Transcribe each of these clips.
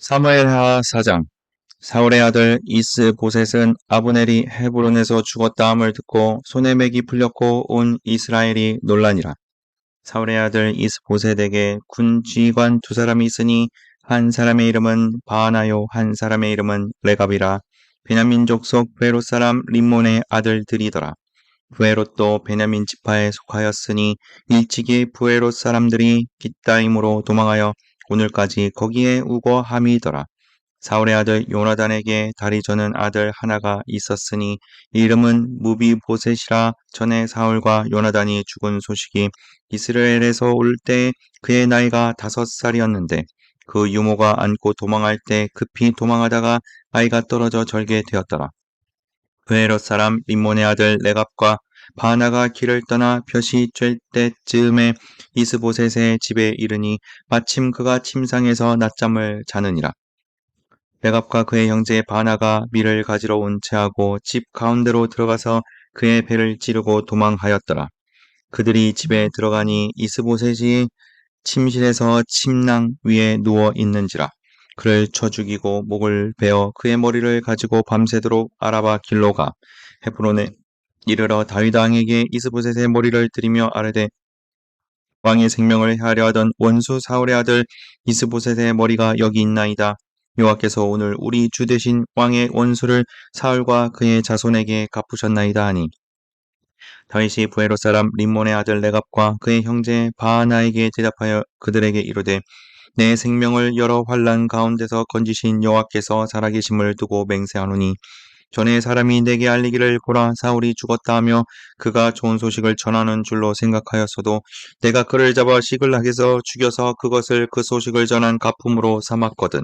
사무엘하 4장 사울의 아들 이스 보셋은 아브넬이 헤브론에서 죽었다 함을 듣고 손에 맥이 풀렸고 온 이스라엘이 논란이라. 사울의 아들 이스 보셋에게 군 지휘관 두 사람이 있으니 한 사람의 이름은 바하나요 한 사람의 이름은 레갑이라. 베냐민 족속 베롯 사람 림몬의 아들들이더라. 부에롯도 베냐민 지파에 속하였으니 일찍이 부에롯 사람들이 기따임으로 도망하여 오늘까지 거기에 우거함이더라. 사울의 아들 요나단에게 다리 저는 아들 하나가 있었으니 이름은 무비보셋이라 전에 사울과 요나단이 죽은 소식이 이스라엘에서 올 때 그의 나이가 다섯 살이었는데 그 유모가 안고 도망할 때 급히 도망하다가 아이가 떨어져 절게 되었더라. 브에롯 사람 림몬의 아들 레갑과 바나가 길을 떠나 볕이 쬐 때쯤에 이스보셋의 집에 이르니 마침 그가 침상에서 낮잠을 자느니라. 레갑과 그의 형제 바나가 밀을 가지러 온 채하고 집 가운데로 들어가서 그의 배를 찌르고 도망하였더라. 그들이 집에 들어가니 이스보셋이 침실에서 침낭 위에 누워 있는지라. 그를 쳐 죽이고 목을 베어 그의 머리를 가지고 밤새도록 아라바 길로 가 헤브론에 이르러 다윗 왕에게 이스보셋의 머리를 들이며 아뢰되 왕의 생명을 해하려 하던 원수 사울의 아들 이스보셋의 머리가 여기 있나이다. 여호와께서 오늘 우리 주 대신 왕의 원수를 사울과 그의 자손에게 갚으셨나이다 하니 다윗이 부에로 사람 림몬의 아들 레갑과 그의 형제 바하나에게 대답하여 그들에게 이르되 내 생명을 여러 환란 가운데서 건지신 여호와께서 살아계심을 두고 맹세하노니 전에 사람이 내게 알리기를 보라 사울이 죽었다 하며 그가 좋은 소식을 전하는 줄로 생각하였어도 내가 그를 잡아 시글락에서 죽여서 그것을 그 소식을 전한 가품으로 삼았거든.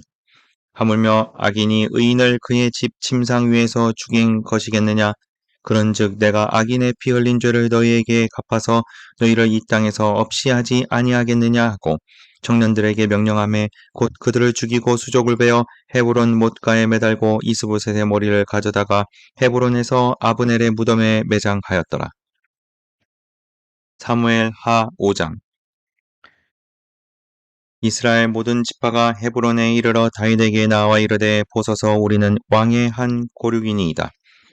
하물며 악인이 의인을 그의 집 침상 위에서 죽인 것이겠느냐 그런즉 내가 악인의 피 흘린 죄를 너희에게 갚아서 너희를 이 땅에서 없이 하지 아니하겠느냐 하고 청년들에게 명령함에 곧 그들을 죽이고 수족을 베어 헤브론 못가에 매달고 이스보셋의 머리를 가져다가 헤브론에서 아브넬의 무덤에 매장하였더라. 사무엘 하 5장 이스라엘 모든 지파가 헤브론에 이르러 다윗에게 나와 이르되 보소서 우리는 왕의 한 고륙이니이다.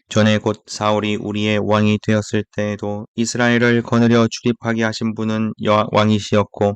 전에 곧 사울이 우리의 왕이 되었을 때에도 이스라엘을 거느려 출입하게 하신 분은 왕이시였고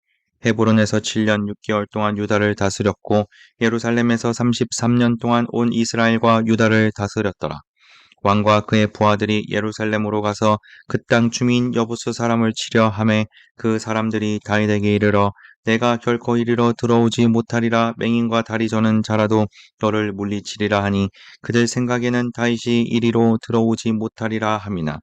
헤브론에서 7년 6개월 동안 유다를 다스렸고 예루살렘에서 33년 동안 온 이스라엘과 유다를 다스렸더라. 왕과 그의 부하들이 예루살렘으로 가서 그 땅 주민 여부수 사람을 치려 함에 그 사람들이 다윗에게 이르러 내가 결코 이리로 들어오지 못하리라 맹인과 다리 저는 자라도 너를 물리치리라 하니 그들 생각에는 다윗이 이리로 들어오지 못하리라 함이나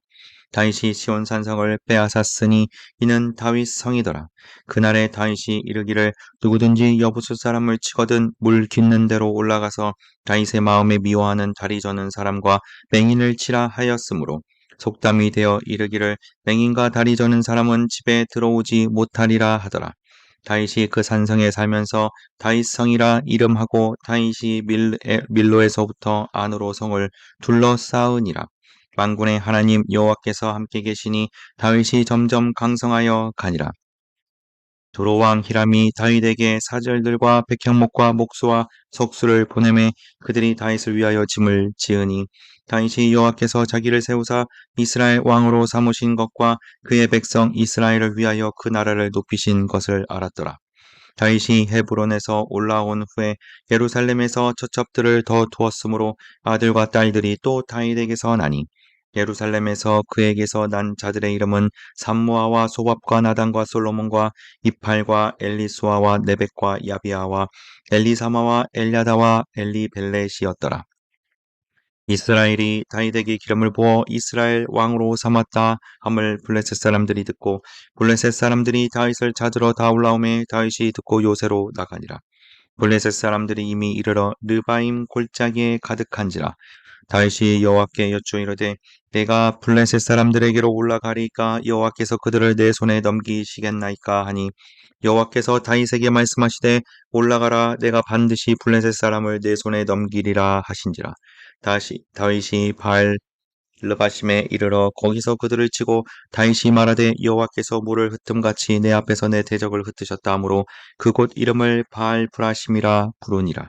다윗이 시온 산성을 빼앗았으니 이는 다윗 성이더라. 그날에 다윗이 이르기를 누구든지 여부수 사람을 치거든 물 깃는 대로 올라가서 다윗의 마음에 미워하는 다리 저는 사람과 맹인을 치라 하였으므로 속담이 되어 이르기를 맹인과 다리 저는 사람은 집에 들어오지 못하리라 하더라. 다윗이 그 산성에 살면서 다윗성이라 이름하고 다윗이 밀, 밀로에서부터 안으로 성을 둘러싸으니라. 만군의 하나님 여호와께서 함께 계시니 다윗이 점점 강성하여 가니라. 도로왕 히람이 다윗에게 사절들과 백향목과 목수와 석수를 보내매 그들이 다윗을 위하여 짐을 지으니 다윗이 여호와께서 자기를 세우사 이스라엘 왕으로 삼으신 것과 그의 백성 이스라엘을 위하여 그 나라를 높이신 것을 알았더라. 다윗이 헤브론에서 올라온 후에 예루살렘에서 처첩들을 더 두었으므로 아들과 딸들이 또 다윗에게서 나니 예루살렘에서 그에게서 난 자들의 이름은 삼모아와 소밥과 나단과 솔로몬과 이팔과 엘리수아와 네벡과 야비아와 엘리사마와 엘야다와 엘리벨렛이었더라. 이스라엘이 다윗에게 기름을 부어 이스라엘 왕으로 삼았다 함을 블레셋 사람들이 듣고 블레셋 사람들이 다윗을 찾으러 다 올라오매 다윗이 듣고 요새로 나가니라. 블레셋 사람들이 이미 이르러 르바임 골짜기에 가득한지라 다윗이 여호와께 여쭈 이르되 내가 블레셋 사람들에게로 올라가리까? 여호와께서 그들을 내 손에 넘기시겠나이까? 하니 여호와께서 다윗에게 말씀하시되 올라가라. 내가 반드시 블레셋 사람을 내 손에 넘기리라 하신지라. 다시 다윗이 발 르바심에 이르러 거기서 그들을 치고 다윗이 말하되 여호와께서 물을 흩음같이 내 앞에서 내 대적을 흩으셨다 하므로 그곳 이름을 바알 브라심이라 부르니라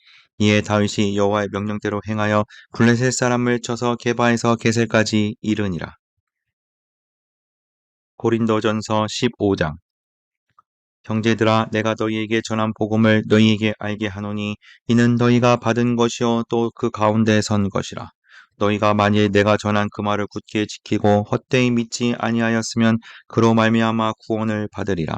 이에 다윗이 여호와의 명령대로 행하여 블레셋 사람을 쳐서 게바에서 게셀까지 이르니라. 고린도전서 15장. 형제들아 내가 너희에게 전한 복음을 너희에게 알게 하노니 이는 너희가 받은 것이요 또 그 가운데 선 것이라. 너희가 만일 내가 전한 그 말을 굳게 지키고 헛되이 믿지 아니하였으면 그로 말미암아 구원을 받으리라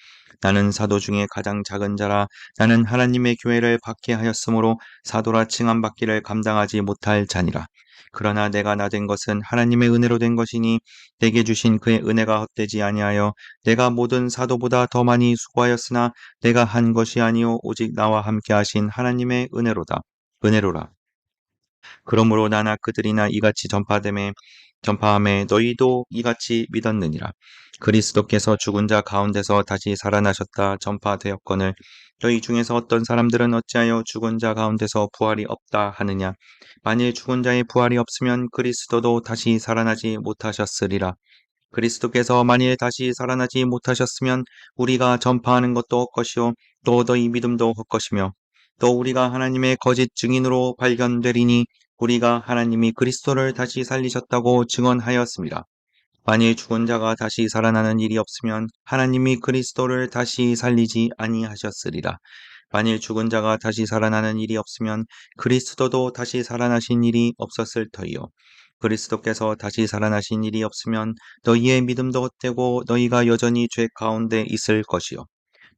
나는 사도 중에 가장 작은 자라 나는 하나님의 교회를 박해하였으므로 사도라 칭함 받기를 감당하지 못할 자니라. 그러나 내가 나 된 것은 하나님의 은혜로 된 것이니 내게 주신 그의 은혜가 헛되지 아니하여 내가 모든 사도보다 더 많이 수고하였으나 내가 한 것이 아니요 오직 나와 함께 하신 하나님의 은혜로다. 은혜로라. 그러므로 나나 그들이나 이같이 전파됨에 전파함에 너희도 이같이 믿었느니라. 그리스도께서 죽은 자 가운데서 다시 살아나셨다 전파되었거늘 너희 중에서 어떤 사람들은 어찌하여 죽은 자 가운데서 부활이 없다 하느냐 만일 죽은 자의 부활이 없으면 그리스도도 다시 살아나지 못하셨으리라 그리스도께서 만일 다시 살아나지 못하셨으면 우리가 전파하는 것도 헛것이요 또 너희 믿음도 헛것이며 또 우리가 하나님의 거짓 증인으로 발견되리니 우리가 하나님이 그리스도를 다시 살리셨다고 증언하였습니다. 만일 죽은 자가 다시 살아나는 일이 없으면 하나님이 그리스도를 다시 살리지 아니하셨으리라. 만일 죽은 자가 다시 살아나는 일이 없으면 그리스도도 다시 살아나신 일이 없었을 터이요. 그리스도께서 다시 살아나신 일이 없으면 너희의 믿음도 헛되고 너희가 여전히 죄 가운데 있을 것이요.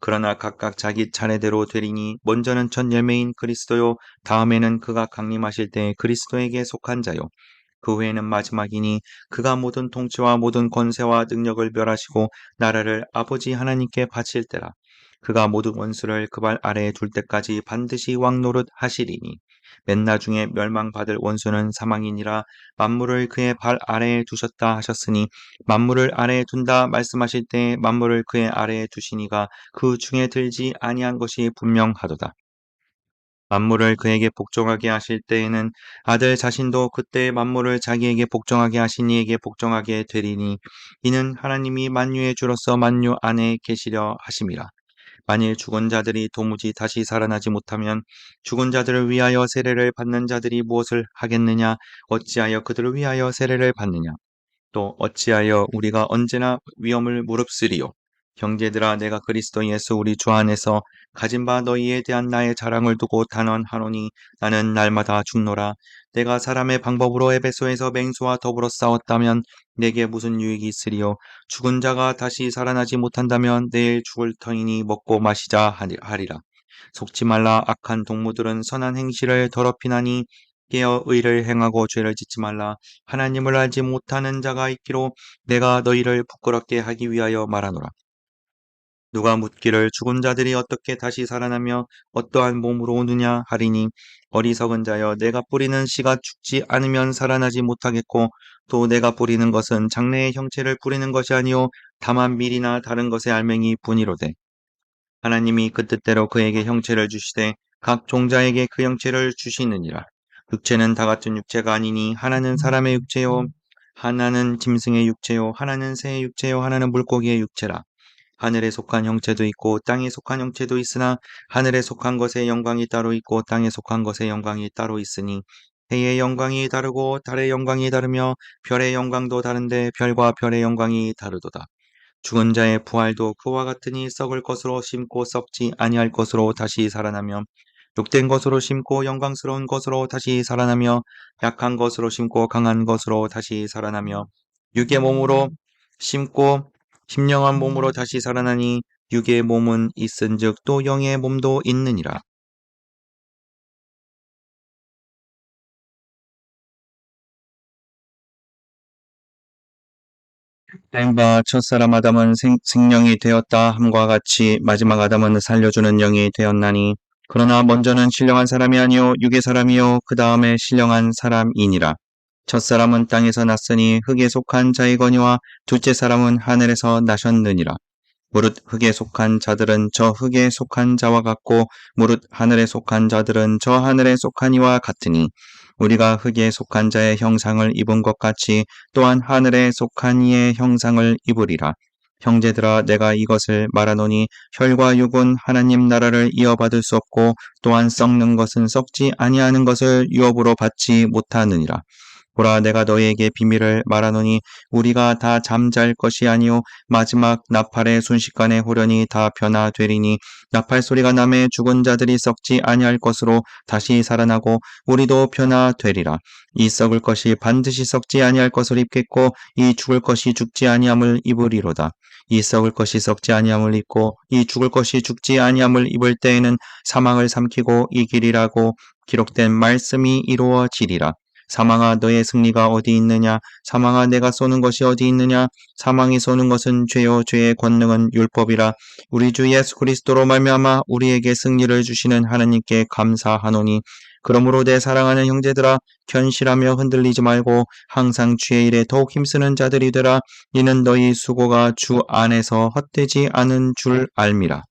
그러나 각각 자기 차례대로 되리니 먼저는 첫 열매인 그리스도요. 다음에는 그가 강림하실 때 그리스도에게 속한 자요. 그 후에는 마지막이니 그가 모든 통치와 모든 권세와 능력을 멸하시고 나라를 아버지 하나님께 바칠 때라 그가 모든 원수를 그 발 아래에 둘 때까지 반드시 왕노릇 하시리니 맨 나중에 멸망받을 원수는 사망이니라 만물을 그의 발 아래에 두셨다 하셨으니 만물을 아래에 둔다 말씀하실 때 만물을 그의 아래에 두시니가 그 중에 들지 아니한 것이 분명하도다. 만물을 그에게 복종하게 하실 때에는 아들 자신도 그때 만물을 자기에게 복종하게 하신 이에게 복종하게 되리니 이는 하나님이 만유의 주로서 만유 안에 계시려 하심이라. 만일 죽은 자들이 도무지 다시 살아나지 못하면 죽은 자들을 위하여 세례를 받는 자들이 무엇을 하겠느냐? 어찌하여 그들을 위하여 세례를 받느냐? 또 어찌하여 우리가 언제나 위험을 무릅쓰리요? 형제들아 내가 그리스도 예수 우리 주 안에서 가진 바 너희에 대한 나의 자랑을 두고 단언하노니 나는 날마다 죽노라 내가 사람의 방법으로 에베소에서 맹수와 더불어 싸웠다면 내게 무슨 유익이 있으리요 죽은 자가 다시 살아나지 못한다면 내일 죽을 터이니 먹고 마시자 하리라 속지 말라 악한 동무들은 선한 행실을 더럽히나니 깨어 의를 행하고 죄를 짓지 말라. 하나님을 알지 못하는 자가 있기로 내가 너희를 부끄럽게 하기 위하여 말하노라. 누가 묻기를 죽은 자들이 어떻게 다시 살아나며 어떠한 몸으로 오느냐 하리니 어리석은 자여 내가 뿌리는 씨가 죽지 않으면 살아나지 못하겠고 또 내가 뿌리는 것은 장래의 형체를 뿌리는 것이 아니요 다만 밀이나 다른 것의 알맹이 분이로되. 하나님이 그 뜻대로 그에게 형체를 주시되 각 종자에게 그 형체를 주시느니라. 육체는 다 같은 육체가 아니니 하나는 사람의 육체요 하나는 짐승의 육체요 하나는 새의 육체요 하나는 물고기의 육체라 하늘에 속한 형체도 있고 땅에 속한 형체도 있으나 하늘에 속한 것의 영광이 따로 있고 땅에 속한 것의 영광이 따로 있으니 해의 영광이 다르고 달의 영광이 다르며 별의 영광도 다른데 별과 별의 영광이 다르도다. 죽은 자의 부활도 그와 같으니 썩을 것으로 심고 썩지 아니할 것으로 다시 살아나며 욕된 것으로 심고 영광스러운 것으로 다시 살아나며 약한 것으로 심고 강한 것으로 다시 살아나며 육의 몸으로 심고 심령한 몸으로 다시 살아나니 육의 몸은 있은즉 또 영의 몸도 있느니라. 땡바 첫사람 아담은 생, 생명이 되었다 함과 같이 마지막 아담은 살려주는 영이 되었나니 그러나 먼저는 신령한 사람이 아니요 육의 사람이요 그 다음에 신령한 사람이니라. 첫사람은 땅에서 났으니 흙에 속한 자이거니와 둘째 사람은 하늘에서 나셨느니라. 무릇 흙에 속한 자들은 저 흙에 속한 자와 같고 무릇 하늘에 속한 자들은 저 하늘에 속한 이와 같으니 우리가 흙에 속한 자의 형상을 입은 것 같이 또한 하늘에 속한 이의 형상을 입으리라. 형제들아 내가 이것을 말하노니 혈과 육은 하나님 나라를 이어받을 수 없고 또한 썩는 것은 썩지 아니하는 것을 유업으로 받지 못하느니라. 보라 내가 너희에게 비밀을 말하노니 우리가 다 잠잘 것이 아니요 마지막 나팔의 순식간에 호련히 다 변화되리니 나팔 소리가 남에 죽은 자들이 썩지 아니할 것으로 다시 살아나고 우리도 변화되리라. 이 썩을 것이 반드시 썩지 아니할 것을 입겠고 이 죽을 것이 죽지 아니함을 입으리로다. 이 썩을 것이 썩지 아니함을 입고 이 죽을 것이 죽지 아니함을 입을 때에는 사망을 삼키고 이길이라고 기록된 말씀이 이루어지리라 사망아 너의 승리가 어디 있느냐? 사망아 내가 쏘는 것이 어디 있느냐? 사망이 쏘는 것은 죄요. 죄의 권능은 율법이라. 우리 주 예수 그리스도로 말미암아 우리에게 승리를 주시는 하나님께 감사하노니. 그러므로 내 사랑하는 형제들아 견실하며 흔들리지 말고 항상 주의 일에 더욱 힘쓰는 자들이 되라. 이는 너희 수고가 주 안에서 헛되지 않은 줄 알미라.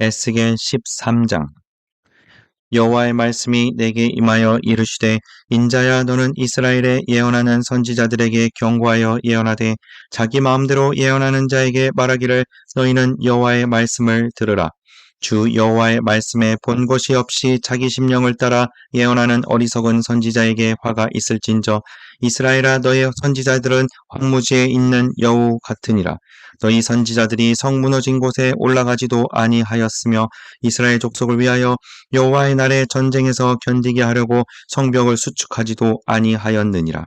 에스겔 13장 여호와의 말씀이 내게 임하여 이르시되 인자야 너는 이스라엘에 예언하는 선지자들에게 경고하여 예언하되 자기 마음대로 예언하는 자에게 말하기를 너희는 여호와의 말씀을 들으라 주 여호와의 말씀에 본 것이 없이 자기 심령을 따라 예언하는 어리석은 선지자에게 화가 있을진저 이스라엘아 너의 선지자들은 황무지에 있는 여우 같으니라 너희 선지자들이 성 무너진 곳에 올라가지도 아니하였으며 이스라엘 족속을 위하여 여호와의 날에 전쟁에서 견디게 하려고 성벽을 수축하지도 아니하였느니라.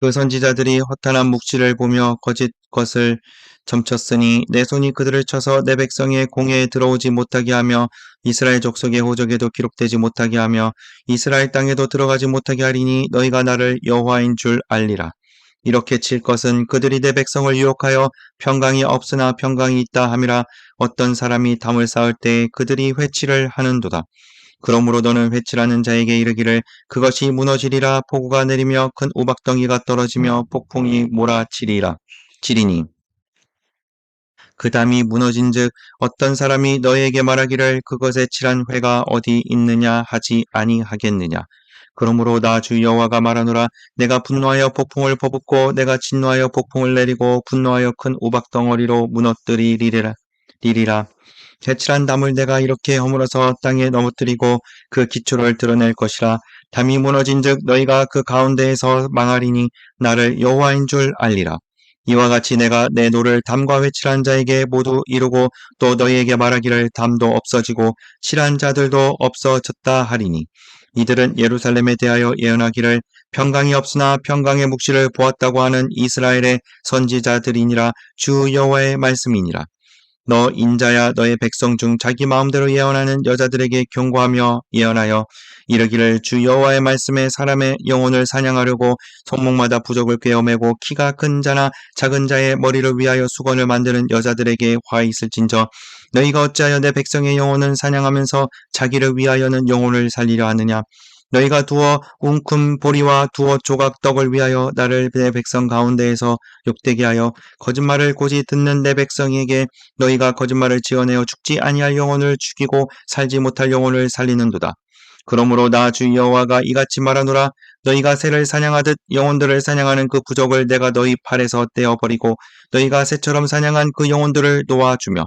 그 선지자들이 허탄한 묵시를 보며 거짓 것을 점쳤으니 내 손이 그들을 쳐서 내 백성의 공회에 들어오지 못하게 하며 이스라엘 족속의 호적에도 기록되지 못하게 하며 이스라엘 땅에도 들어가지 못하게 하리니 너희가 나를 여호와인 줄 알리라. 이렇게 칠 것은 그들이 내 백성을 유혹하여 평강이 없으나 평강이 있다 함이라 어떤 사람이 담을 쌓을 때 그들이 회치를 하는도다. 그러므로 너는 회칠하는 자에게 이르기를 그것이 무너지리라 폭우가 내리며 큰 우박덩이가 떨어지며 폭풍이 몰아치리라. 치리니. 그 담이 무너진즉 어떤 사람이 너에게 말하기를 그것에 칠한 회가 어디 있느냐 하지 아니하겠느냐. 그러므로 나 주 여호와가 말하노라. 내가 분노하여 폭풍을 퍼붓고 내가 진노하여 폭풍을 내리고 분노하여 큰 우박덩어리로 무너뜨리리라. 리리라 개칠한 담을 내가 이렇게 허물어서 땅에 넘어뜨리고 그 기초를 드러낼 것이라 담이 무너진즉 너희가 그 가운데에서 망하리니 나를 여호와인 줄 알리라. 이와 같이 내가 내 노를 담과 회칠한 자에게 모두 이루고 또 너희에게 말하기를 담도 없어지고 칠한 자들도 없어졌다 하리니 이들은 예루살렘에 대하여 예언하기를 평강이 없으나 평강의 묵시를 보았다고 하는 이스라엘의 선지자들이니라 주 여호와의 말씀이니라. 너 인자야 너의 백성 중 자기 마음대로 예언하는 여자들에게 경고하며 예언하여 이르기를 주 여호와의 말씀에 사람의 영혼을 사냥하려고 손목마다 부적을 꿰어매고 키가 큰 자나 작은 자의 머리를 위하여 수건을 만드는 여자들에게 화 있을진저 너희가 어찌하여 내 백성의 영혼을 사냥하면서 자기를 위하여는 영혼을 살리려 하느냐 너희가 두어 웅큼 보리와 두어 조각 떡을 위하여 나를 내 백성 가운데에서 욕되게 하여 거짓말을 고지 듣는 내 백성에게 너희가 거짓말을 지어내어 죽지 아니할 영혼을 죽이고 살지 못할 영혼을 살리는도다. 그러므로 나 주 여호와가 이같이 말하노라 너희가 새를 사냥하듯 영혼들을 사냥하는 그 부족을 내가 너희 팔에서 떼어버리고 너희가 새처럼 사냥한 그 영혼들을 놓아주며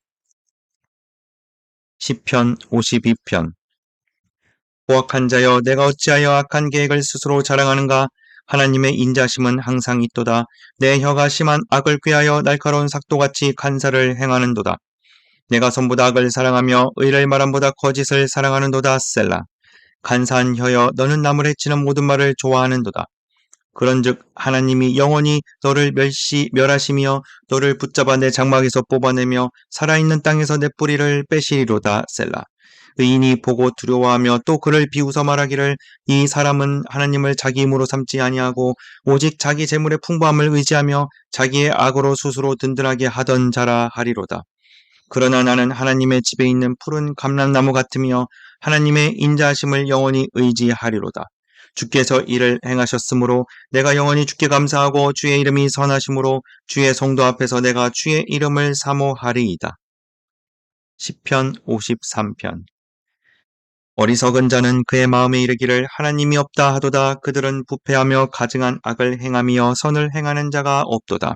시편 52편. 포악한 자여 내가 어찌하여 악한 계획을 스스로 자랑하는가? 하나님의 인자심은 항상 있도다. 내 혀가 심한 악을 꾀하여 날카로운 삭도같이 간사를 행하는도다. 내가 선보다 악을 사랑하며 의를 말함보다 거짓을 사랑하는도다 셀라. 간사한 혀여 너는 남을 해치는 모든 말을 좋아하는도다 그런즉 하나님이 영원히 너를 멸시 멸하시며 너를 붙잡아 내 장막에서 뽑아내며 살아있는 땅에서 내 뿌리를 빼시리로다 셀라. 의인이 보고 두려워하며 또 그를 비웃어 말하기를 이 사람은 하나님을 자기 힘으로 삼지 아니하고 오직 자기 재물의 풍부함을 의지하며 자기의 악으로 스스로 든든하게 하던 자라 하리로다. 그러나 나는 하나님의 집에 있는 푸른 감람나무 같으며 하나님의 인자하심을 영원히 의지하리로다. 주께서 이를 행하셨으므로 내가 영원히 주께 감사하고 주의 이름이 선하심으로 주의 성도 앞에서 내가 주의 이름을 사모하리이다. 10편 53편 어리석은 자는 그의 마음에 이르기를 하나님이 없다 하도다 그들은 부패하며 가증한 악을 행하며 선을 행하는 자가 없도다.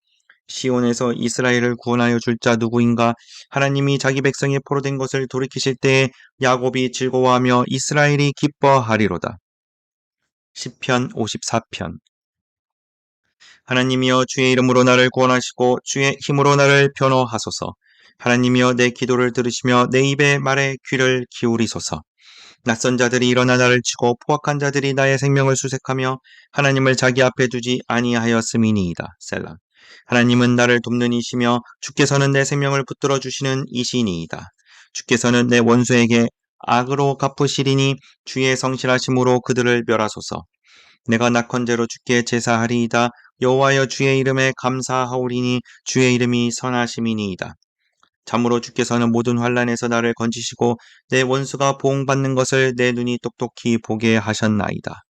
시온에서 이스라엘을 구원하여 줄 자 누구인가? 하나님이 자기 백성의 포로된 것을 돌이키실 때에 야곱이 즐거워하며 이스라엘이 기뻐하리로다. 10편 54편 하나님이여 주의 이름으로 나를 구원하시고 주의 힘으로 나를 변호하소서. 하나님이여 내 기도를 들으시며 내 입의 말에 귀를 기울이소서. 낯선 자들이 일어나 나를 치고 포악한 자들이 나의 생명을 수색하며 하나님을 자기 앞에 두지 아니하였음이니이다. 셀라. 하나님은 나를 돕는 이시며 주께서는 내 생명을 붙들어 주시는 이시니이다. 주께서는 내 원수에게 악으로 갚으시리니 주의 성실하심으로 그들을 멸하소서. 내가 낙헌제로 주께 제사하리이다. 여호와여 주의 이름에 감사하오리니 주의 이름이 선하심이니이다. 참으로 주께서는 모든 환란에서 나를 건지시고 내 원수가 보응받는 것을 내 눈이 똑똑히 보게 하셨나이다.